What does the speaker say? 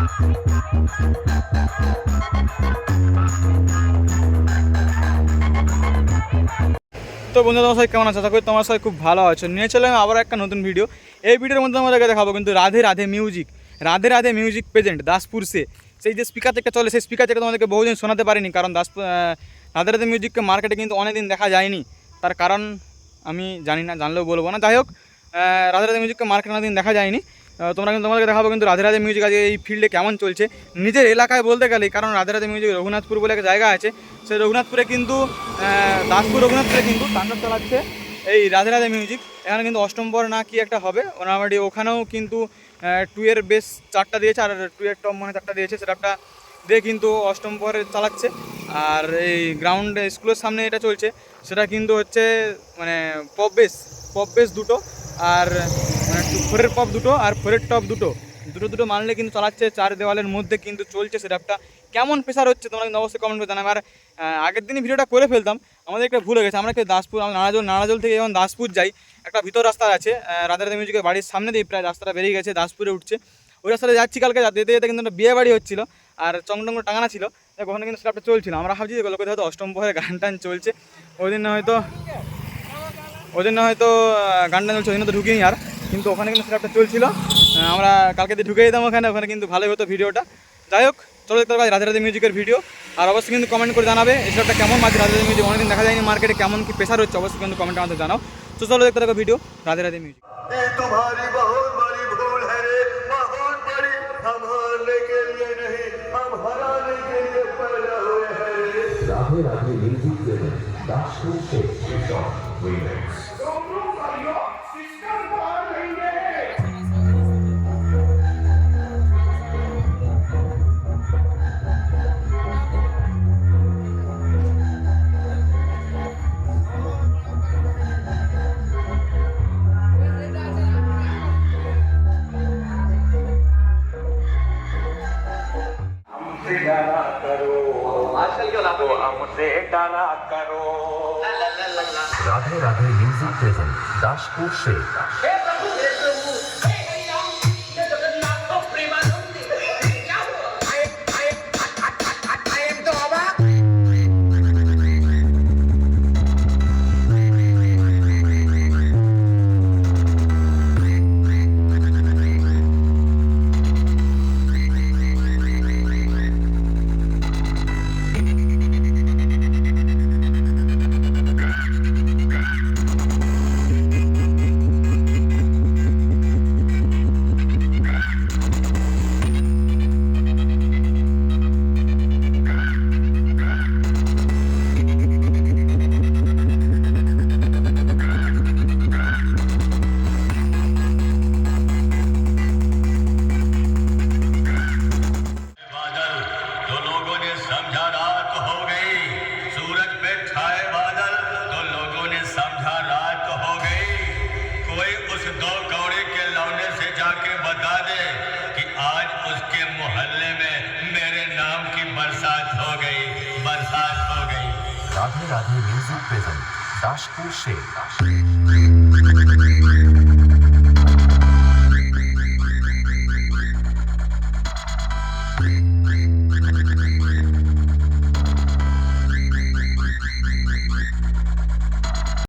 তো বন্ধু তোমার সবাই কেমন আছে? আশা করি তোমার সবাই খুব ভালো আছো। নিয়ে চলে আমি আবার একটা নতুন ভিডিও এই ভিডিওর মধ্যে আমাদেরকে দেখাবো কিন্তু Radhe Radhe music Radhe Radhe music present Daspur সে। সেই যে স্পিকার থেকে চলে, সেই স্পিকার থেকে তোমাদেরকে বহুদিন শোনাতে পারিনি, কারণ দাসপুর রাধে রাধে মিউজিককে মার্কেটে কিন্তু অনেকদিন দেখা যায়নি। তার কারণ আমি জানি না, জানলেও বলব না। যাই হোক রাধে রাধে মিউজিককে মার্কেটে অনেকদিন দেখা যায়নি। তোমরা কিন্তু তোমাদেরকে দেখাবো কিন্তু রাধে রাধে মিউজিক আজকে এই ফিল্ডে কেমন চলছে। নিজের এলাকায় বলতে গেলে, কারণ রাধে রাধে মিউজিক রঘুনাথপুর বলে একটা জায়গা আছে সেই রঘুনাথপুরে কিন্তু দাসপুর রঘুনাথপুরে কিন্তু তাণ্ডব চালাচ্ছে এই রাধে রাধে মিউজিক এখানে কিন্তু অষ্টমবর না কি একটা হবে, মোটামুটি ওখানেও কিন্তু টু এর বেস চারটা দিয়েছে, আর টু এর টপ মানে চারটা দিয়েছে সেটা একটা দিয়ে কিন্তু অষ্টম পরে চালাচ্ছে। আর এই গ্রাউন্ড স্কুলের সামনে এটা চলছে, সেটা কিন্তু হচ্ছে মানে পপ বেস পপ বেস দুটো। আর ফোরের পপ দুটো আর ফোরের টপ দুটো। দুটো দুটো মানলে কিন্তু চালাচ্ছে চার দেওয়ালের মধ্যে কিন্তু চলছে সেটা কেমন প্রেশার হচ্ছে তোমরা কিন্তু অবশ্যই কমেন্ট করে জানাবে। আর আগের দিনই ভিডিওটা করে ফেলতাম। আমাদের একটা ভুল হয়ে গেছে। আমরা দাসপুর আমরা নারাজল নারাজল থেকে যখন দাসপুর যাই একটা ভিতর রাস্তা আছে রাধা রাধা মিউজিকের বাড়ির সামনে দিয়ে প্রায় রাস্তাটা বেরিয়ে গেছে দাসপুরে উঠছে। ওই রাস্তাটা যাচ্ছি কালকে যেতে যেতে কিন্তু একটা বিয়ে বাড়ি হচ্ছিল আর চংটঙ্গ টাঙানা ছিল। ওখানে কিন্তু সেটা চলছিল। আমরা ভাবছি যে লোকে হয়তো অষ্টম প্রহরে গান টান চলছে। ওই দিন হয়তো ওই জন্য হয়তো আহ, গানটা চলছে ওই জন্য তো ঢুকিনি আর। কিন্তু ওখানে কিন্তু সেটআপটা চলছিল। আমরা কালকে দিয়ে ঢুকে যেতাম ওখানে ওখানে কিন্তু ভালোই হতো ভিডিওটা। যাই হোক চলো দেখতে পাচ্ছি রাধে মিউজিকের ভিডিও আর অবশ্যই কিন্তু কমেন্ট করে জানাবে এই কেমন? মাঝে রাধে মিউজিক অনেকদিন দেখা যায়নি মার্কেটে কেমন কি প্রেশার হচ্ছে? অবশ্যই কিন্তু কমেন্ট আমাদের জানাও। তো চলো দেখতে থাকো video Radhe Radhe music Radhe Radhe music Das करो तो हमसे डाला करो राधे राधे म्यूजिक प्रेजेंट दासपुर से রাধে রাধে মিউজিক প্রেজেন্ট দাসপুর শেখ